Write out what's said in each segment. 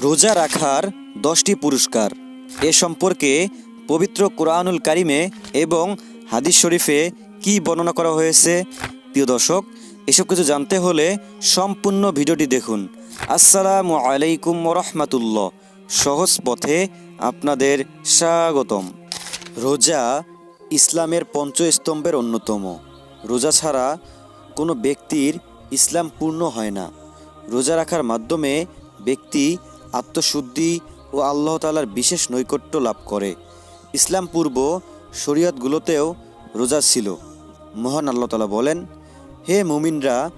রোজা রাখার দশটি পুরস্কার। এ সম্পর্কে পবিত্র কোরআনুল কারিমে এবং হাদিস শরীফে কি বর্ণনা করা হয়েছে? প্রিয় দর্শক, এসব কিছু জানতে হলে সম্পূর্ণ ভিডিওটি দেখুন। আসসালামু আলাইকুম রহমাতুল্লাহ। সহজ পথে আপনাদের স্বাগতম। রোজা ইসলামের পঞ্চস্তম্ভের অন্যতম। রোজা ছাড়া কোনো ব্যক্তির ইসলাম পূর্ণ হয় না। রোজা রাখার মাধ্যমে ব্যক্তি আত্মশুদ্ধি ও আল্লাহ তালার বিশেষ নৈকট্য লাভ করে। ইসলাম পূর্ব শরীয়তগুলোতেও রোজা ছিল। মহান আল্লাহ তালা বলেন, হে মুমিনরা,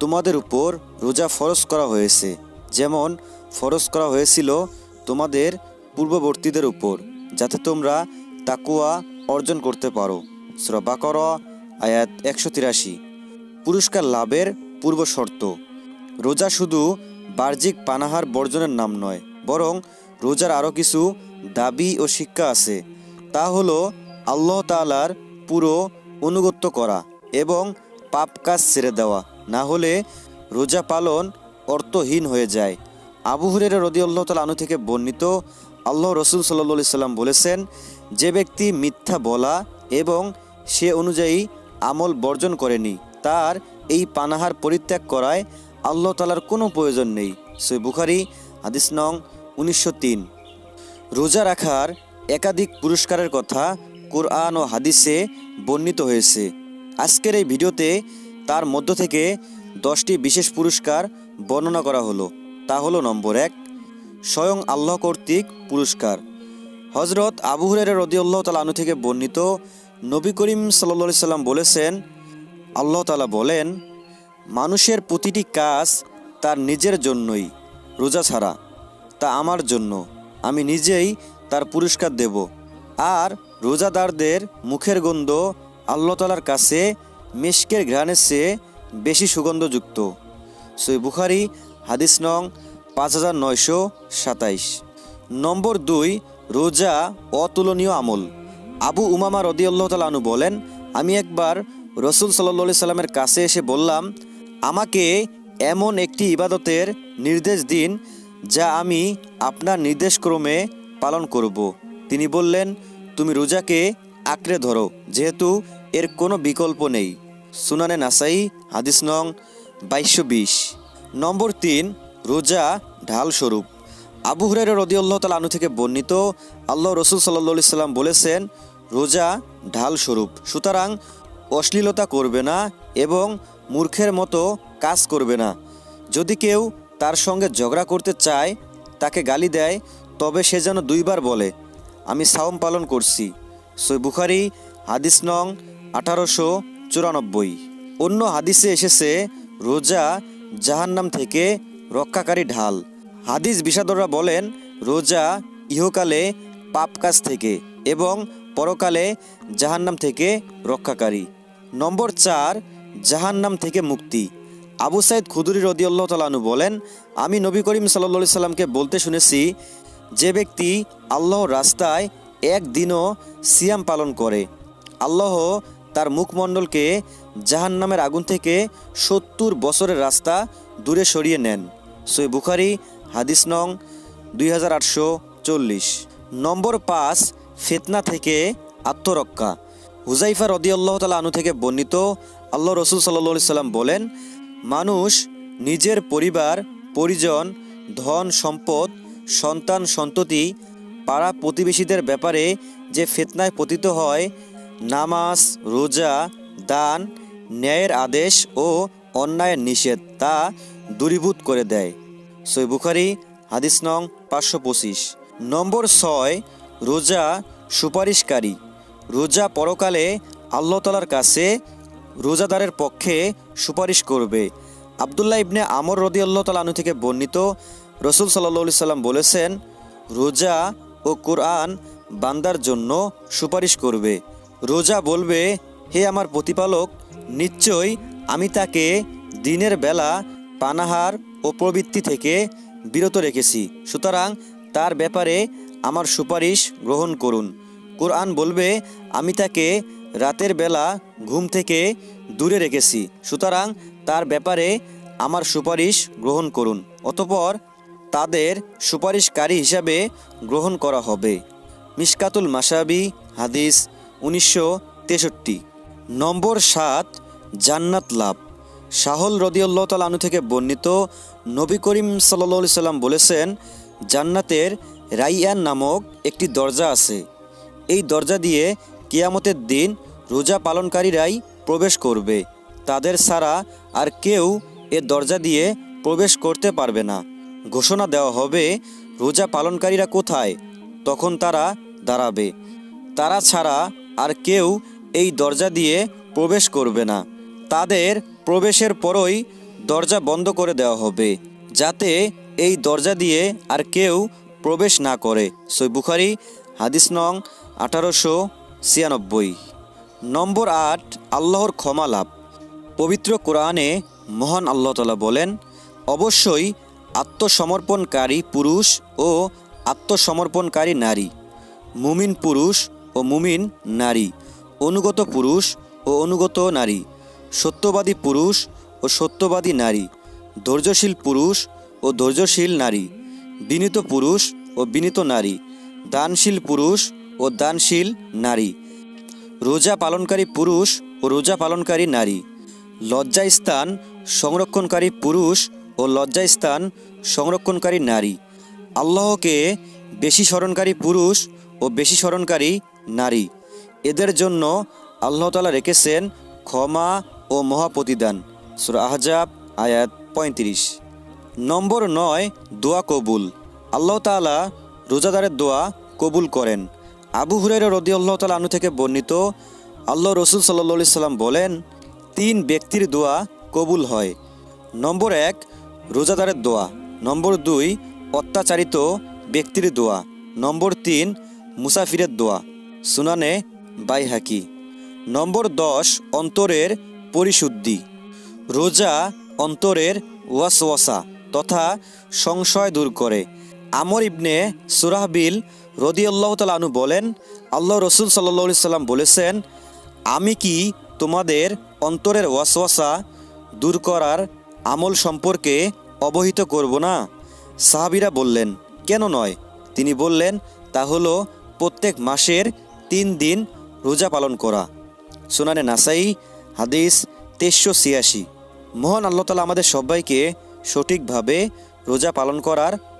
তোমাদের উপর রোজা ফরজ করা হয়েছে। যেমন ফরজ করা হয়েছিল তোমাদের পূর্ববর্তীদের উপর, যাতে তোমরা তাকুয়া অর্জন করতে পারো। সুরা বাকর, আয়াত একশো তিরাশি। পুরস্কার লাভের পূর্ব শর্ত, রোজা শুধু বাহ্যিক পানাহার বর্জনের নাম নয়, বরং রোজার আরও কিছু দাবি ও শিক্ষা আছে। তা হলো আল্লাহ তালার পুরো অনুগত্য করা এবং পাপ কাজ ছেড়ে দেওয়া, না হলে রোজা পালন অর্থহীন হয়ে যায়। আবু হুরের রদি আল্লাহ তালা আনু থেকে বর্ণিত আল্লাহ রসুল সাল্লি সাল্লাম বলেছেন, যে ব্যক্তি মিথ্যা বলা এবং সে অনুযায়ী আমল বর্জন করেনি, তার এই পানাহার পরিত্যাগ করায় আল্লাহ তালার কোনো প্রয়োজন নেই। সই বুখারি, হাদিস নং উনিশশো তিন। রোজা রাখার একাধিক পুরস্কারের কথা কোরআন ও হাদিসে বর্ণিত হয়েছে। আজকের এই ভিডিওতে তার মধ্য থেকে দশটি বিশেষ পুরস্কার বর্ণনা করা হলো। তা হলো নম্বর এক, স্বয়ং আল্লাহ কর্তৃক পুরস্কার। হজরত আবু রদিউল্লাহ তালা আনু থেকে বর্ণিত নবী করিম সাল্লি সাল্লাম বলেছেন, আল্লাহ তালা বলেন মানুষের প্রতিটি কাজ তার নিজের জন্যই, রোজা ছাড়া, তা আমার জন্য। আমি নিজেই তার পুরস্কার দেব। আর রোজাদারদের মুখের গন্ধ আল্লাহ তালার কাছে, মেশকের ঘ্রাণের চেয়ে বেশি সুগন্ধযুক্ত। সই বুখারি, হাদিস নং পাঁচ হাজার নয়শো সাতাইশ। নম্বর দুই, রোজা অতুলনীয় আমল। আবু উমামা রদিয়াল্লাহ তালু বলেন, আমি একবার রসুল সাল্লি সাল্লামের কাছে এসে বললাম আমাকে এমন একটি ইবাদতের নির্দেশ দিন, যা আমি আপনার নির্দেশক্রমে পালন করব। তিনি বললেন, তুমি রোজাকে আঁকড়ে ধরো, যেহেতু এর কোনো বিকল্প নেই। সুনানে নাসাই, হাদিস নং বাইশশো বিশ। নম্বর তিন, রোজা ঢাল স্বরূপ। আবু হুরের রদিউল্লাহ তাল আনু থেকে বর্ণিত, আল্লাহ রসুল সাল্লি সাল্লাম বলেছেন, রোজা ঢাল স্বরূপ। সুতরাং অশ্লীলতা করবে না এবং মূর্খের মতো কাজ করবে না। যদি কেউ তার সঙ্গে ঝগড়া করতে চায়, তাকে গালি দেয়, তবে সে যেন দুইবার বলে, আমি সাওম পালন করছি। সই বুখারি, হাদিস নং আঠারোশো চুরানব্বই। অন্য হাদিসে এসেছে, রোজা জাহান্নাম থেকে রক্ষাকারী ঢাল। হাদিস বিষাদররা বলেন, রোজা ইহকালে পাপ কাজ থেকে এবং পরকালে জাহান্নাম থেকে রক্ষাকারী। নম্বর চার জাহান্নাম থেকে মুক্তি। আবু সাইদ খুদুরি রদিউল্লাহ তালানু বলেন, আমি নবী করিম সাল্লা সাল্লামকে বলতে শুনেছি, যে ব্যক্তি আল্লাহর রাস্তায় একদিনও সিয়াম পালন করে। আল্লাহ তার মুখমণ্ডলকে জাহান্নামের আগুন থেকে সত্তর বছরের রাস্তা দূরে সরিয়ে নেন। সই বুখারি, হাদিস নং দুই হাজার আটশো চল্লিশ। নম্বর পাঁচ, ফেতনা থেকে আত্মরক্ষা। হুজাইফা রদিয়াল্লাহ তালা আনু থেকে বর্ণিত আল্লাহ রসুল সাল্লি সাল্লাম বলেন, মানুষ নিজের পরিবার, পরিজন, ধন, সম্পদ, সন্তান, সন্ততি, পাড়া প্রতিবেশীদের ব্যাপারে যে ফেতনায় পতিত হয়, নামাজ, রোজা, দান, ন্যায়ের আদেশ ও অন্যায়ের নিষেধ তা দূরীভূত করে দেয়। সই বুখারি, হাদিস নং পাঁচশো পঁচিশ। নম্বর ছয়, রোজা সুপারিশকারী। রোজা পরকালে আল্লাহ তালার কাছে রোজাদারের পক্ষে সুপারিশ করবে। আবদুল্লাহ ইবনে আমর রদি আল্লাহ তালা আনু থেকে বর্ণিত রসুল সাল্লি সাল্লাম বলেছেন, রোজা ও কোরআন বান্দার জন্য সুপারিশ করবে। রোজা বলবে, হে আমার প্রতিপালক, নিশ্চয়ই আমি তাকে দিনের বেলা পানাহার ও প্রবৃত্তি থেকে বিরত রেখেছি। সুতরাং তার ব্যাপারে আমার সুপারিশ গ্রহণ করুন। কোরআন বলবে, আমি তাকে রাতের বেলা ঘুম থেকে দূরে রেখেছি। সুতরাং তার ব্যাপারে আমার সুপারিশ গ্রহণ করুন। অতপর তাদের সুপারিশকারী হিসাবে গ্রহণ করা হবে। মিশকাতুল মাসাবি হাদিস উনিশশো তেষট্টি। নম্বর সাত, জান্নাত লাভ। শাহল রদিউল্লাহ তাল আনু থেকে বর্ণিত নবী করিম সাল্লি সাল্লাম বলেছেন, জান্নাতের রাইয়ান নামক একটি দরজা আছে। এই দরজা দিয়ে কিয়ামতের দিন রোজা পালনকারীরাই প্রবেশ করবে। তাদের ছাড়া আর কেউ এ দরজা দিয়ে প্রবেশ করতে পারবে না। ঘোষণা দেওয়া হবে, রোজা পালনকারীরা কোথায়? তখন তারা দাঁড়াবে। তারা ছাড়া আর কেউ এই দরজা দিয়ে প্রবেশ করবে না। তাদের প্রবেশের পরই দরজা বন্ধ করে দেওয়া হবে, যাতে এই দরজা দিয়ে আর কেউ প্রবেশ না করে। সই বুখারি, হাদিস নং আঠারোশো ছিয়ানব্বই। নম্বর আট, আল্লাহর ক্ষমা লাভ। পবিত্র কোরআনে মহান আল্লাহ তালা বলেন, অবশ্যই আত্মসমর্পণকারী পুরুষ ও আত্মসমর্পণকারী নারী, মুমিন পুরুষ ও মুমিন নারী, অনুগত পুরুষ ও অনুগত নারী, সত্যবাদী পুরুষ ও সত্যবাদী নারী, ধৈর্যশীল পুরুষ ও ধৈর্যশীল নারী, বিনীত পুরুষ ও বিনীত নারী, দানশীল পুরুষ ও দানশীল নারী। রোজা পালনকারী পুরুষ ও রোজা পালনকারী নারী। লজ্জাস্থান সংরক্ষণকারী পুরুষ ও লজ্জাস্থান সংরক্ষণকারী নারী। আল্লাহকে বেশি স্মরণকারী পুরুষ ও বেশি স্মরণকারী নারী। এদের জন্য আল্লাহ তালা রেখেছেন ক্ষমা ও মহাপ্রতিদান। সুর আহজাব, আয়াত পঁয়ত্রিশ। নম্বর নয়, দোয়া কবুল। আল্লাহ তাআলা রোজাদারের দোয়া কবুল করেন। আবু হুরের রদি আল্লাহ তালা আনু থেকে বর্ণিত, আল্লাহ রসুল সাল্লি সাল্লাম বলেন, তিন ব্যক্তির দোয়া কবুল হয়। নম্বর এক, রোজাদারের দোয়া। নম্বর দুই, অত্যাচারিত ব্যক্তির দোয়া। নম্বর তিন, মুসাফিরের দোয়া। সুনানে বাইহাকি। নম্বর দশ, অন্তরের পরিশুদ্ধি। রোজা অন্তরের ওয়াসওয়াসা তথা সংশয় দূর করে। আমর ইবনে সুরাহবিল রদিয়াল্লাহ তালু বলেন, আল্লাহ রসুল সাল্লি সাল্লাম বলেছেন, আমি কি তোমাদের অন্তরের ওয়াসওয়াসা দূর করার আমল সম্পর্কে অবহিত করব না? সাহাবিরা বললেন, কেন নয়? তিনি বললেন, তা হলো প্রত্যেক মাসের তিন দিন রোজা পালন করা। সুনানে নাসাই, হাদিস তেইশশো ছিয়াশি। মহান আল্লাহ তালা আমাদের সবাইকে সঠিকভাবে রোজা পালন করার